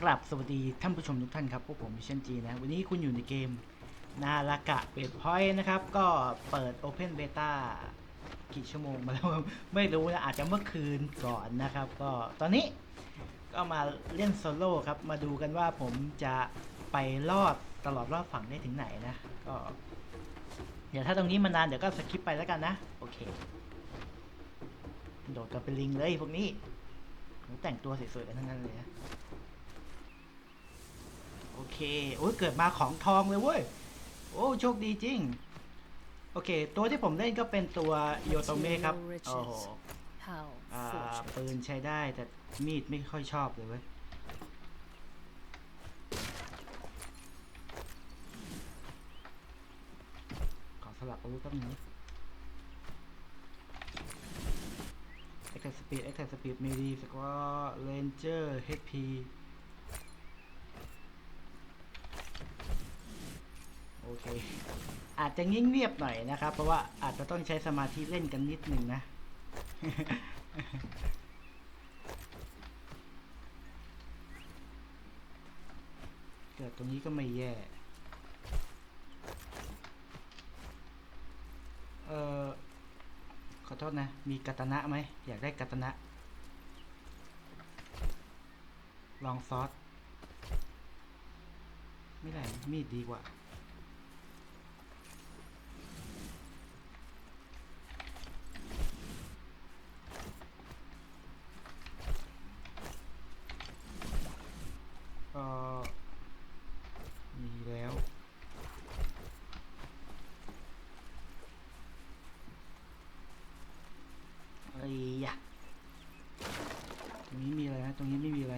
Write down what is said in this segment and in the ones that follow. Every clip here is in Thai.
กราบสวัสดีท่านผู้ชมทุกท่านครับพวกผมมิชชั่นจีนะวันนี้คุณอยู่ในเกมนาลากะเบดพอยต์นะครับ ก็เปิด Open Beta กี่ชั่วโมงมาแล้ว ไม่รู้นะ อาจจะเมื่อคืนก่อนนะครับ ก็ตอนนี้ก็มาเล่นโซโล่ครับ มาดูกันว่าผมจะไปรอดตลอดรอบฝั่งได้ถึงไหนนะ ก็เดี๋ยวถ้าตรงนี้มานานเดี๋ยวก็สคิปไปแล้วกันนะ โอเค โดดกันเป็นลิงเลยพวกนี้แต่งตัวสวยๆกันทั้งนั้นเลยนะ อเค โอ้ยเกิดมาของทองเลยเว้ย โอ้โชคดีจริง โอเค ตัวที่ผมเล่นก็เป็นตัวโยโตเมะครับ โอ้โหปืนใช้ได้แต่มีดไม่ค่อยชอบเลยเว้ย ขอสลับอาวุธแป๊บนึง Attack Speed Attack Speed มีดีสกว่า Ranger HP โอเค อาจจะเงียบๆหน่อยนะครับ เพราะว่าอาจจะต้องใช้สมาธิเล่นกันนิดนึงนะเกิดตรงนี้ก็ไม่แย่ เออขอโทษนะ มีกัตนะไหม อยากได้กัตนะ ลองซอส ไม่ได้มีดดีกว่า ก็มีแล้ว ไอ้ยะตรงนี้มีอะไรนะตรงนี้ไม่มีอะไร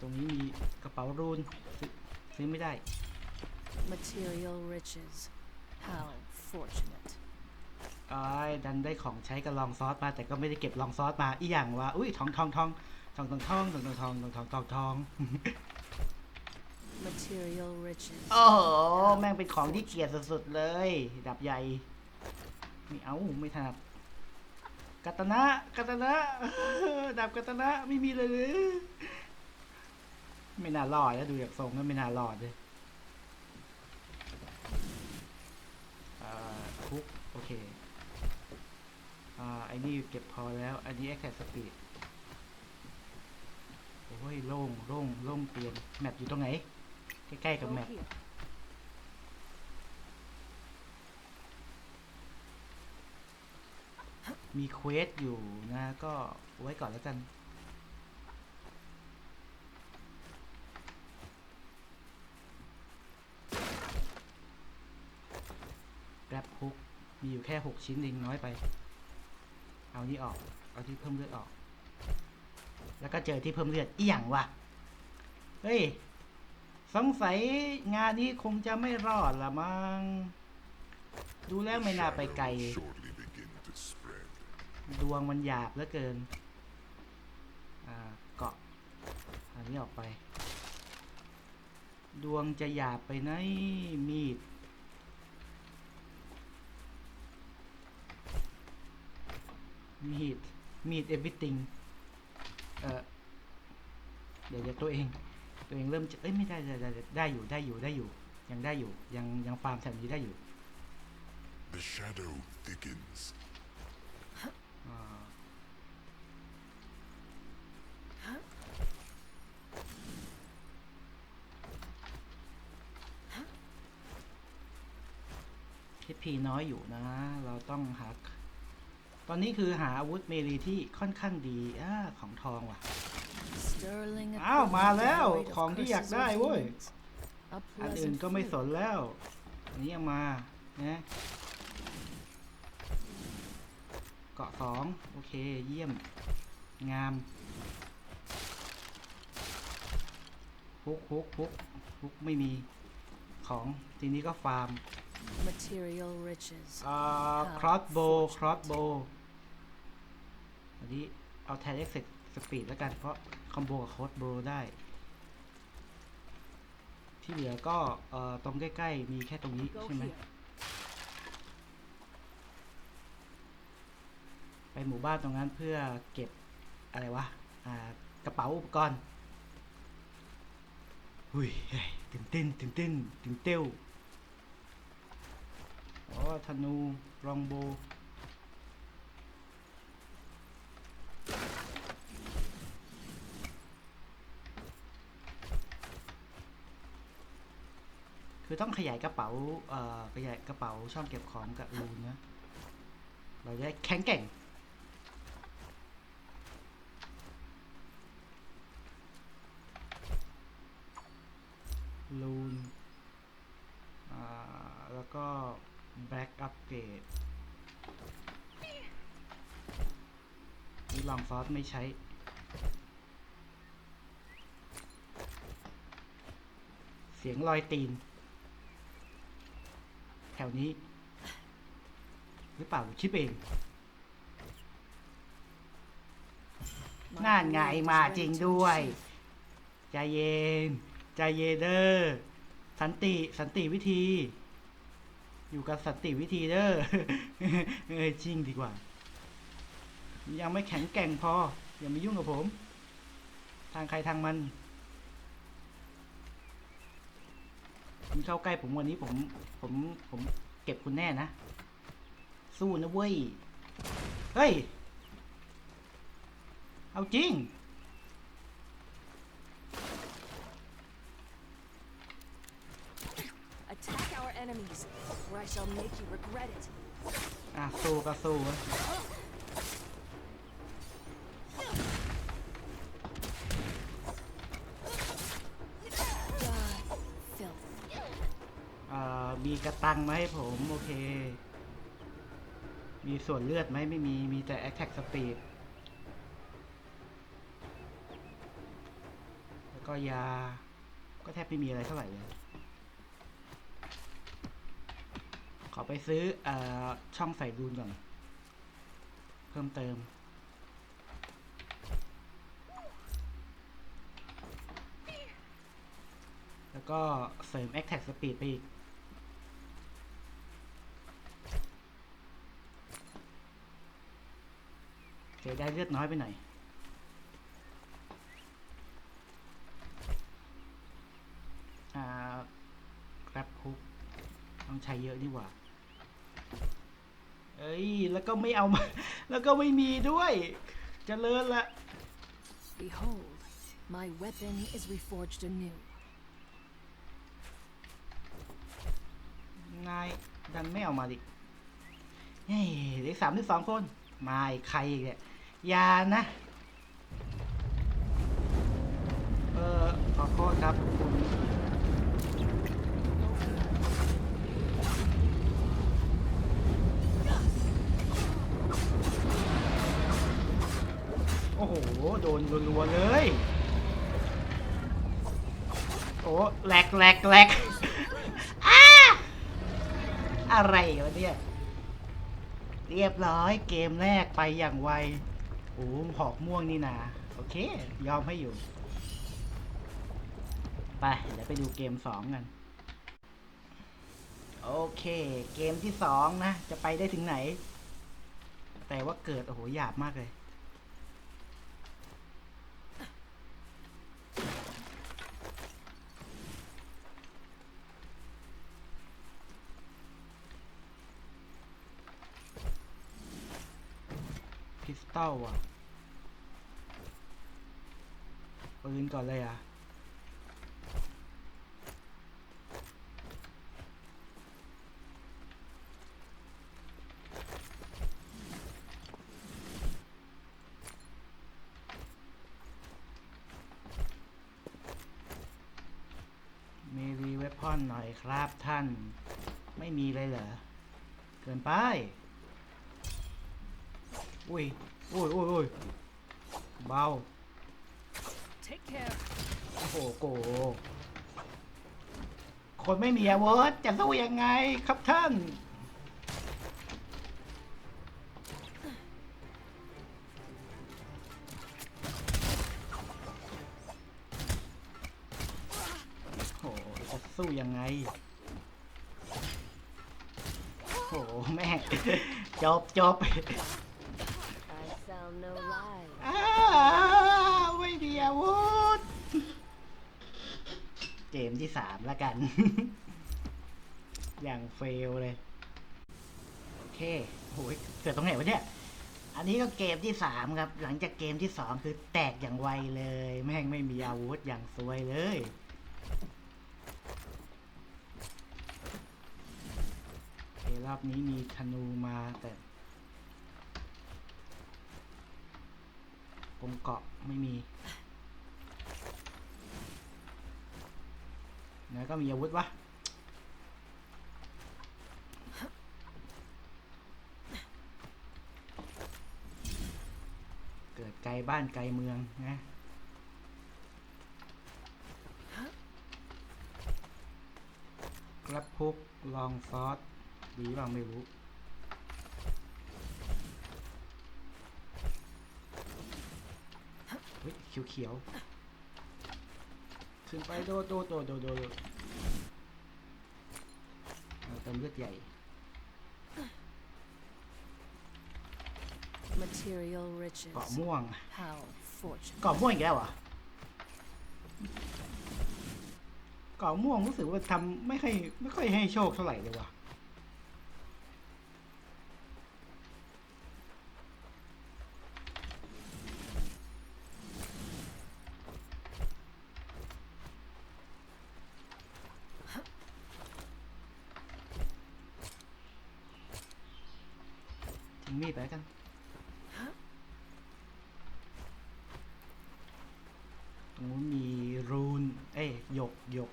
ตรงนี้มีกระเป๋ารูนซื้อซื้อไม่ได้ Material riches. How fortunate. อ้ายดันได้ของใช้กับลองซอสมาแต่ก็ไม่ได้เก็บลองซอสมาอีอย่างว่าอุ้ยทองทองทองทองทองทองทองทองทองทองทองทองทอง Material riches. โอ้โหแม่งเป็นของที่เกลียดสุดๆเลย ดับใหญ่ ไม่เอาไม่ถนัด กัตนะกัตนะดับกัตนะไม่มีเลยเลยไม่น่ารอดแล้วดูจากทรงก็ไม่น่ารอดเลยคุกโอเคอ่าไอ้นี่เก็บพอแล้ว อันนี้ Attack Speed โอ้ยโล่งโล่งโล่งเตียนแมปอยู่ตรงไหน ใกล้ๆกับ Go แมป มีเควสอยู่นะก็ไว้ก่อนแล้วกันแกร็บฮุกมีอยู่แค่หกชิ้นเองน้อยไป เอานี่ออก เอาที่เพิ่มเลือดออก แล้วก็เจอที่เพิ่มเลือดอีหยังวะ เฮ้ย สงสัยงานนี้คงจะไม่รอดละมั้ง ดูแล้วไม่น่าไปไกล ดวงมันหยาบเหลือเกิน อ่า เกาะ อันนี้ออกไป ดวงจะหยาบไปไหนมีด มีด มีด everything เออเดี๋ยวเดี๋ยวตัวเอง ตัวเองเริ่มจะเอ้ยไม่ได้ได้ได้ได้อยู่ได้อยู่ได้อยู่ ยังได้อยู่ ยังยังฟาร์มแถวนี้ได้อยู่ The shadow thickens. อ่าคิดพีน้อยอยู่นะ เราต้องหาตอนนี้คือหาอาวุธเมลีที่ค่อนข้างดีอ่าของทองว่ะ Sterling อ้าว มาแล้ว equivalent ของที่อยาก curses ได้ or เว้ย demons. A อันอื่น pleasant ก็ไม่ส fruit. นแล้ว อันนี้เอามานะ เกาะสองโอเค เยี่ยม งามฮุกฮุกฮุกฮุกไม่มีของ ทีนี้ก็ฟาร์ม Material riches. อ่าครอสโบครอสโบอันนี้เอาแทนเอ็กเซสปีดแล้วกัน เพราะคอมโบกับครอสโบได้ ที่เหลือก็เอ่อตรงใกล้ ๆ มีแค่ตรงนี้ Go ใช่ไหม ไปหมู่บ้านตรงนั้นเพื่อเก็บอะไรวะกระเป๋าอุปกรณ์อุ้ยเฮ้ยตื่นเต้นตื่นเต้นตื่นเต้วอ๋อธนูรองโบคือต้องขยายกระเป๋า เอ่อ ขยายกระเป๋าช่องเก็บของกับรูนนะเราจะได้แข็งแกร่ง ลูนอ่าแล้วก็แบ็กอัปเกรดนี่ลองซอสไม่ใช้เสียงรอยตีน แถวนี้ หรือเปล่าหรือคิดเอง My น่านไง blade is มา ready จริง to ด้วย achieve. ใจเย็น ใจเยเด้อสันติ สันติวิธี อยู่กับสันติวิธีเด้อเออจริงดีกว่า ยังไม่แข็งแกร่งพอ อย่ามายุ่งกับผม ทางใครทางมันคุณเข้าใกล้ผมวันนี้ผมผมผมเก็บคุณแน่นะ สู้นะเว้ย เฮ้ย เอาจริง enemies, or I shall make you regret it. อะสู้ก็สู้เว้ยเอ่อมีกระตังมาให้ผมโอเค มีส่วนเลือดไหมไม่มี มีแต่ attack speed แล้วก็ยา ก็แทบไม่มีอะไรเท่าไหร่เลย ขอไปซื้ออช่องใส่รูนก่อน เพิ่มเติม แล้วก็เสริม attack speed ไปอีกเสียได้เลือดน้อยไปหน่อยอ่าครับคุกต้องใช้เยอะดีกว่า ยแล้วก็ไม่เอามา แล้วก็ไม่มีด้วยเจะเลิศละ Behold, my weapon is reforged anew. นายดันไม่เอามาดิเฮ้ยเหลือสามหรือสองคน มาอีกใครอีกเนี่ยอย่านะ เออขอโทษครับคุณ ดนรัวๆเลย โอ้แหลกแหลกแหลกอ้าอะไรวะเนี่ย เรียบร้อยเกมแรกไปอย่างไว โอ้หอกม่วงนี่นา โอเค ยอมให้อยู่ ไป เดี๋ยวไปดูเกมสองกัน โอเค เกมที่สองนะ จะไปได้ถึงไหน แต่ว่าเกิด โอ้โหหยาบมากเลย พิสตอลอะปืนก่อนเลยอะมีรีเวพอนหน่อยครับท่าน ไม่มีเลยเหรอ เกินไป อุ้ย อุ้ยอุ้ยอุ้ยเบา Take care. โอ้โหโกคนไม่มีอาวุธจะสู้ยังไงครับท่านโอ้โหจะสู้ยังไงโอ้โหแม่งจบจบ อ้าวไม่มีอาวุธเจเกมที่สามแล้วกัน อย่างเฟลเลย โอเคโอ้ยเกิดตรงไหนวะเนี่ย อันนี้ก็เกมที่สามครับ หลังจากเกมที่สองคือแตกอย่างไวเลย แม่งไม่มีอาวุธอย่างซวยเลยโอเครอบนี้มีธนูมาแต่ ตรงเกาะไม่มีแล้วก็มีอาวุธวะเกิดไกลบ้านไกลเมืองนะกระพุกลองซอสดีเปล่าไม่รู้ เฮ้ยเขียวเขียวๆ ขึ้นไปโดดโดดโดดโดดโดดเอาเติมเลือดใหญ่ Material riches. เกาะม่วง How fortunate. เกาะม่วงอีกแล้วเหรอเกาะม่วงรู้สึกว่าทำไม่ค่อยไม่ค่อยให้โชคเท่าไหร่เลยว่ะ ทิ้งมีดไปแล้วกัน ตรงนู้นมีรูน เอ้ยห ยก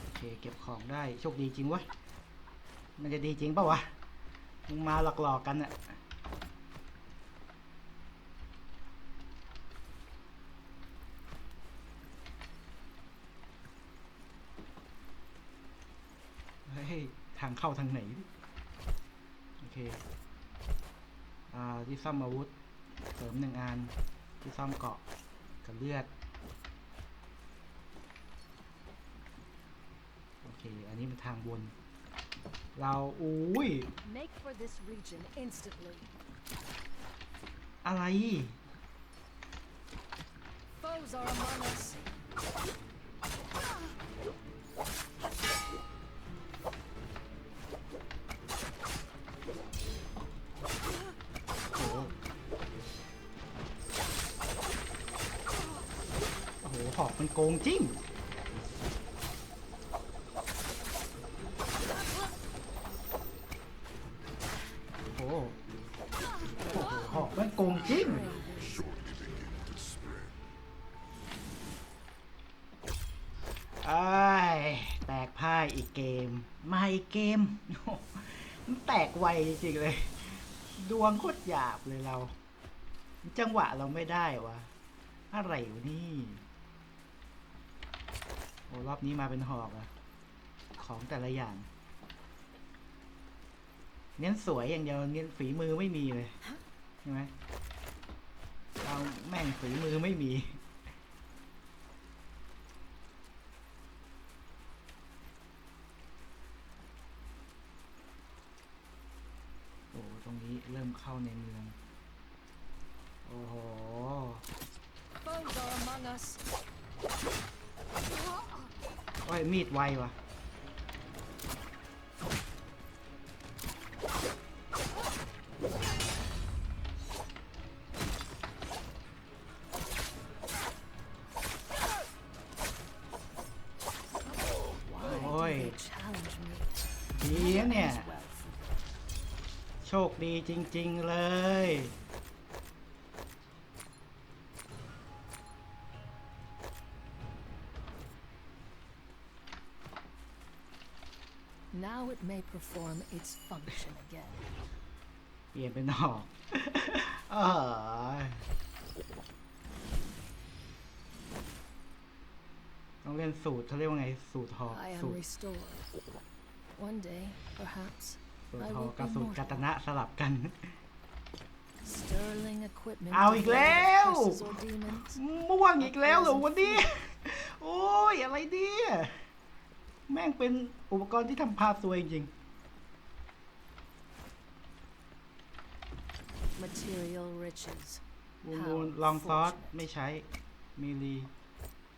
โอเคเก็บของได้ โชคดีจริงเวะมันจะดีจริงปะวะ มึงมาหลอกๆกันอะเฮ้ทางเข้าทางไหน โอเค อ่าที่ซ่อมอาวุธ เสริมหนึ่งอันที่ซ่อมเกาะ กับเลือด โอเค อันนี้เป็นทางบนเราอุ้ย Make for this region instantly. อะไร Foes are among us. งจริงโอ้โหโอ้โหอกมันโกงจริงไอ้แตกพ่ายอีกเกม มาอีกเกม มันแตกไวจริงเลย ดวงโคตรหยาบเลยเรา จังหวะเราไม่ได้วะอะไรวะนี่ โอ้รอบนี้มาเป็นหอกอะของแต่ละอย่าง เน้นสวยอย่างเดียวเน้นฝีมือไม่มีเลยใช่ไหมเราแม่งฝีมือไม่มี โอ้ตรงนี้เริ่มเข้าในเมือง โอ้โห Foes are among us. ไอ้มีดไวว่ะโอ้ยดีนะเนี่ย โชคดีจริง ๆ เลย Now it may perform its function again. เปลี่ยนเป็นหอกเออต้องเล่นสูตรเขาเรียกว่าไงสูตรหอก I สู am ตร restored. One day, perhaps, สูตรหอกกับสูตรกัตนะสลับกัน sterling equipment. เอาอีกแล้ว curses or demons. ม่วงอีกแล้วเหรอวันนี้ โอ้ย อะไรเนี่ย แม่งเป็นอุปกรณ์ที่ทำพาซวยจริง Material riches. วูนวูนลองซอสไม่ใช้มีรี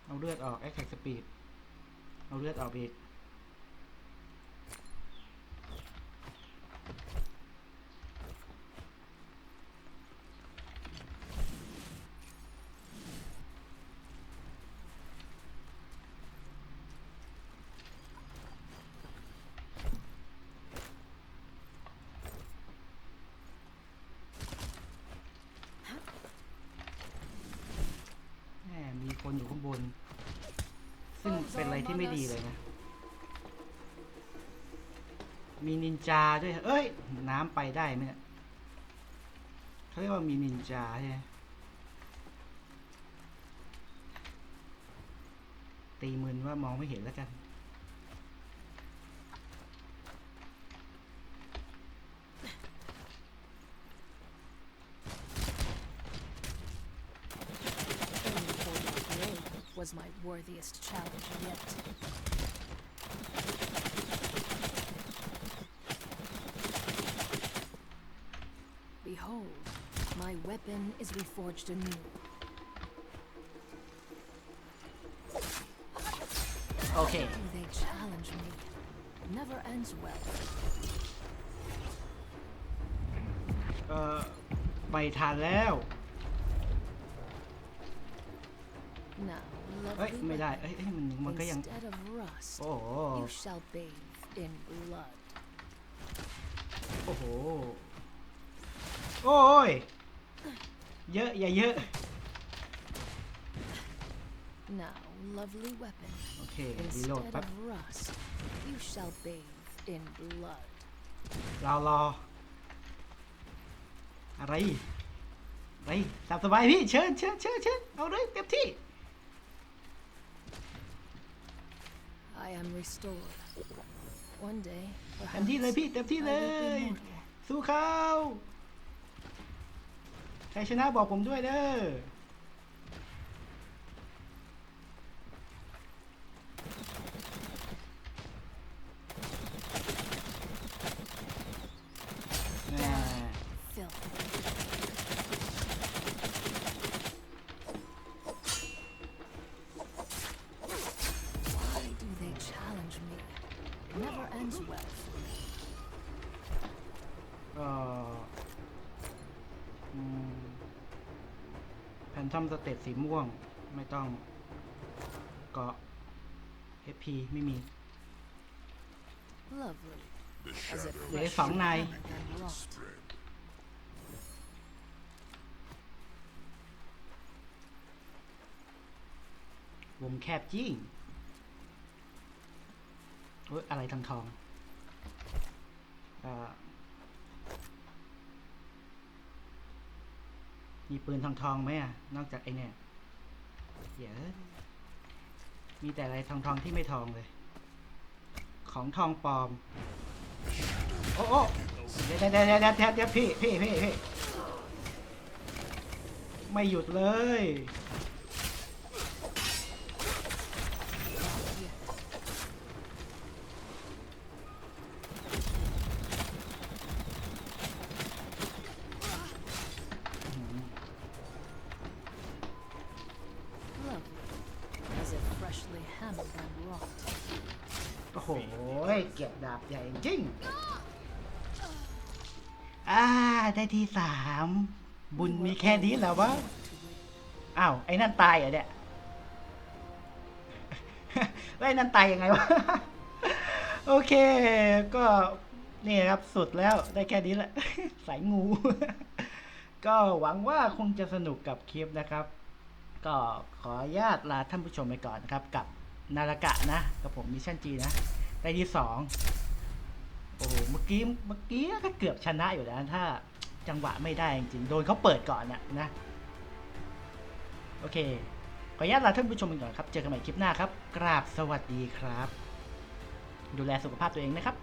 เอาเลือดออกแอคแท็กสปีดเอาเลือดออกอีก แหมมีคนอยู่ข้างบน ซึ่ง เป็นอะไรที่ไม่ดีเลยนะ มีนินจาด้วย เอ้ย น้ำไปได้ไหมเนี่ยเขาเรียกว่ามีนินจาใช่ไหมตีมืนว่ามองไม่เห็นแล้วกัน was my worthiest challenge yet. Behold, my weapon is reforged anew. โอเค They challenge me. It never ends well. เออไม่ทันแล้ว เอ้ย lovely ไม่ได้ weapon, เอ้ยเอ้ยมันมันก็ยัง instead of rust, โอ้โห you shall bathe in blood. โอ้โห โอ้ย เยอะ อย่าเยอะ Now, lovely weapon, โอเค รีโหลด instead แป๊บ of rust, you shall bathe in blood. เรารอ อะไร อะไรตามสบายพี่ เชิญเชิญเชิญเชิญเอาเลยเต็มที่ I am restored. One day, เต็มที่เลย perhaps, พี่เต็มที่ I เล will ย be mortal. สู้เขาใครชนะบอกผมด้วยเด้อ สเตตสีม่วงไม่ต้องเกาะ FP ไม่มี Lovely. The As if shadow เหลือ fresh สองนาย hammered and wrought. spread. วงแคบจริงเฮ้ยอะไรทางทองเอ่อ มีปืนทองทองไหมอะ นอกจากไอเนี่ยเดี๋ยวมีแต่อะไรทองทองที่ไม่ทองเลย ของทองปลอม โอ้โอ้เดี๋ยวเดี๋ยวเดี๋ยวเดี๋ยวเดี๋ยวเดี๋ยวพี่พี่พี่พี่ไม่หยุดเลย หญ่จริงอ่าได้ที่สามบุญมีแค่นี้แล้ววะอ้าวไอ้นั่นตายเหรอเนี่ยไอ้นั่นตายยังไงวะโอเค ก็นี่ครับสุดแล้วได้แค่นี้แหละสายงู ก็หวังว่าคงจะสนุกกับคลิปนะครับ ก็ขออนุญาตลาท่านผู้ชมไปก่อนนะครับ กับนารากะนะ กับผมมิชชั่นจีนะ ได้ที่สอง อ้โห เมื่อกี้ เมื่อกี้ก็เกือบชนะอยู่แล้ว ถ้าจังหวะไม่ได้จริงๆโดนเขาเปิดก่อนนะนะ โอเค ขออนุญาตลาท่านผู้ชมไปก่อนครับ เจอกันใหม่คลิปหน้าครับ กราบสวัสดีครับ ดูแลสุขภาพตัวเองนะครับ